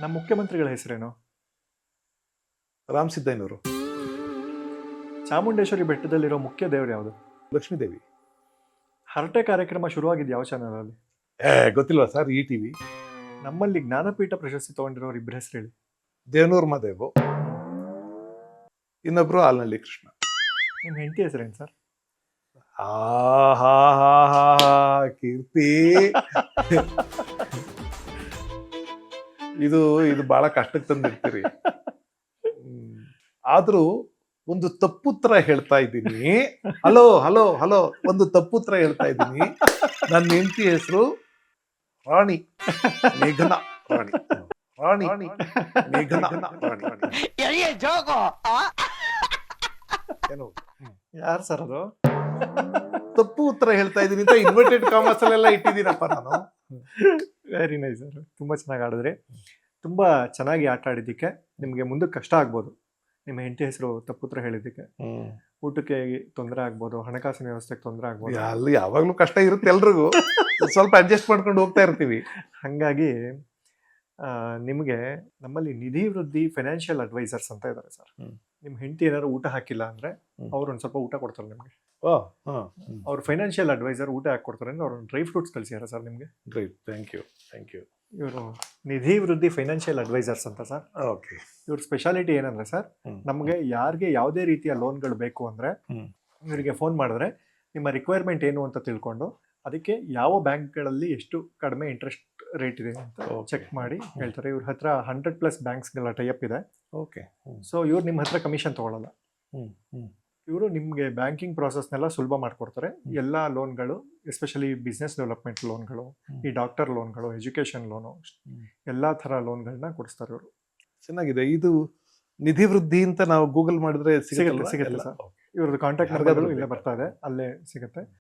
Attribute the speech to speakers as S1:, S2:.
S1: ನಮ್ಮ ಮುಖ್ಯಮಂತ್ರಿಗಳ ಹೆಸರೇನು?
S2: ರಾಮ್ ಸಿದ್ದಯ್ಯನವರು.
S1: ಚಾಮುಂಡೇಶ್ವರಿ ಬೆಟ್ಟದಲ್ಲಿರೋ ಮುಖ್ಯ ದೇವರು ಯಾವುದು?
S2: ಲಕ್ಷ್ಮೀದೇವಿ.
S1: ಹರಟೆ ಕಾರ್ಯಕ್ರಮ ಶುರುವಾಗಿದ್ದು ಯಾವ ಚಾನಲಲ್ಲಿ?
S2: ಏ ಗೊತ್ತಿಲ್ವಾ ಸರ್ ಈ ಟಿವಿ
S1: ನಮ್ಮಲ್ಲಿ ಜ್ಞಾನಪೀಠ ಪ್ರಶಸ್ತಿ ತಗೊಂಡಿರೋರು ಇಬ್ಬರ ಹೆಸರು ಹೇಳಿ
S2: ದೇವನೂರ್ ಮದೇವು. ಇನ್ನೊಬ್ರು ಆಲ್ನಳ್ಳಿ ಕೃಷ್ಣ.
S1: ನಿಮ್ಮ ಹೆಂಡತಿ ಹೆಸರೇನು ಸರ್?
S2: ಆಹಾ ಹಾ ಹಾ ಹಾ ಕೀರ್ತಿ. ಇದು ಇದು ಬಹಳ ಕಷ್ಟಕ್ಕೆ ತಂದಿರ್ತೀರಿ. ಹ್ಮ್. ಆದ್ರೂ ಒಂದು ತಪ್ಪುತ್ರ ಹೇಳ್ತಾ ಇದ್ದೀನಿ. ಹಲೋ ಹಲೋ ಹಲೋ ಒಂದು ತಪ್ಪುತ್ರ ಹೇಳ್ತಾ ಇದ್ದೀನಿ. ನನ್ನ ಹೆಂಡತಿ ಹೆಸರು ರಾಣಿ. ಮೇಘನಾ ರಾಣಿ. ರಾಣಿ. ಮೇಘನಾ ರಾಣಿ. ಏನು?
S1: ಯಾರು ಸರ್ ಅದು?
S2: ತಪ್ಪು ಉತ್ತರ ಹೇಳ್ತಾ ಇದ್ದೀನಿ ಅಂತ ಇನ್ವರ್ಟೆಡ್ ಕಾಮರ್ಸ್ ಅಲ್ಲೆಲ್ಲ ಇಟ್ಟಿದ್ದೀನಪ್ಪ ನಾನು.
S1: ವೆರಿ ನೈಸ್ ಸರ್ ತುಂಬ ಚೆನ್ನಾಗಿ ಆಡಿದ್ರಿ. ತುಂಬ ಚೆನ್ನಾಗಿ ಆಟ ಆಡಿದ್ದಕ್ಕೆ ನಿಮಗೆ ಮುಂದಕ್ಕೆ ಕಷ್ಟ ಆಗ್ಬೋದು. ನಿಮ್ಮ ಹೆಂಡತಿ ಹೆಸರು ತಪ್ಪುತ್ರ ಹೇಳಿದ್ದಕ್ಕೆ. ಊಟಕ್ಕೆ ತೊಂದರೆ ಆಗ್ಬೋದು ಹಣಕಾಸಿನ ವ್ಯವಸ್ಥೆಗೆ ತೊಂದರೆ ಆಗ್ಬೋದು.
S2: ಅಲ್ಲಿ ಯಾವಾಗಲೂ ಕಷ್ಟ ಇರುತ್ತೆ ಎಲ್ರಿಗೂ. ಸ್ವಲ್ಪ ಅಡ್ಜಸ್ಟ್ ಮಾಡ್ಕೊಂಡು ಹೋಗ್ತಾ ಇರ್ತೀವಿ.
S1: ಹಾಗಾಗಿ ನಿಮಗೆ ನಮ್ಮಲ್ಲಿ ನಿಧಿ ವೃದ್ಧಿ ಫೈನಾನ್ಷಿಯಲ್ ಅಡ್ವೈಸರ್ಸ್ ಅಂತ ಇದ್ದಾರೆ ಸರ್. ನಿಮ್ಮ ಹೆಂಡತಿ ಏನಾದ್ರು ಊಟ ಹಾಕಿಲ್ಲ ಅಂದರೆ. ಅವ್ರು ಒಂದು ಸ್ವಲ್ಪ ಊಟ ಕೊಡ್ತಾರೆ ನಿಮಗೆ.
S2: ಹಾ
S1: ಅವ್ರು ಫೈನಾನ್ಷಿಯಲ್ ಅಡ್ವೈಸರ್ ಊಟ ಹಾಕಿ ಕೊಡ್ತಾರೆ ಅಂದ್ರೆ ಅವ್ರು ಡ್ರೈ ಫ್ರೂಟ್ಸ್ ಕಳಿಸ್ಯಾರ ಸರ್ ನಿಮಗೆ?
S2: Dry thank you thank you
S1: ಇವರು ನಿಧಿ ವೃದ್ಧಿ ಫೈನಾನ್ಷಿಯಲ್ ಅಡ್ವೈಸರ್ಸ್ ಅಂತ ಸರ್.
S2: ಓಕೆ
S1: ಇವ್ರ ಸ್ಪೆಷಾಲಿಟಿ ಏನಂದ್ರೆ ಸರ್ ನಮಗೆ ಯಾರಿಗೆ ಯಾವುದೇ ರೀತಿಯ ಲೋನ್ಗಳು ಬೇಕು ಅಂದರೆ. ಇವರಿಗೆ ಫೋನ್ ಮಾಡಿದ್ರೆ ನಿಮ್ಮ ರಿಕ್ವೈರ್ಮೆಂಟ್ ಏನು ಅಂತ ತಿಳ್ಕೊಂಡು ಅದಕ್ಕೆ ಯಾವ ಬ್ಯಾಂಕ್ಗಳಲ್ಲಿ ಎಷ್ಟು ಕಡಿಮೆ ಇಂಟ್ರೆಸ್ಟ್ ರೇಟ್ ಇದೆ ಅಂತ ಚೆಕ್ ಮಾಡಿ ಹೇಳ್ತಾರೆ. ಇವ್ರ ಹತ್ರ ಹಂಡ್ರೆಡ್ ಪ್ಲಸ್ ಬ್ಯಾಂಕ್ಸ್ಗಳ ಟೈಅಪ್ ಇದೆ.
S2: ಓಕೆ
S1: ಸೊ ಇವ್ರು ನಿಮ್ಮ ಹತ್ರ ಕಮಿಷನ್
S2: ಹ್ಮ್.
S1: ಇವರು ನಿಮಗೆ ಬ್ಯಾಂಕಿಂಗ್ ಪ್ರಾಸೆಸ್ನೆಲ್ಲ ಸುಲಭ ಮಾಡಿಕೊಡ್ತಾರೆ. ಎಲ್ಲ ಲೋನ್ಗಳು ಎಸ್ಪೆಷಲಿ ಬಿಸ್ನೆಸ್ ಡೆವಲಪ್ಮೆಂಟ್ ಲೋನ್ಗಳು. ಈ ಡಾಕ್ಟರ್ ಲೋನ್ಗಳು ಎಜುಕೇಷನ್ ಲೋನು. ಎಲ್ಲ ಥರ ಲೋನ್ಗಳನ್ನ ಕೊಡಿಸ್ತಾರೆ ಇವರು.
S2: ಚೆನ್ನಾಗಿದೆ. ಇದು ನಿಧಿ ವೃದ್ಧಿ ಅಂತ ನಾವು ಗೂಗಲ್ ಮಾಡಿದ್ರೆ
S1: ಸಿಗುತ್ತೆ,
S2: ಸಿಗುತ್ತೆ
S1: ಸರ್. ಇವ್ರದ್ದು ಕಾಂಟ್ಯಾಕ್ಟ್
S2: ಮಾಡಿದ್ರು
S1: ನಂಬರ್ಗಳು ಇಲ್ಲೇ? ಬರ್ತಾ ಇದೆ. ಅಲ್ಲೇ ಸಿಗುತ್ತೆ.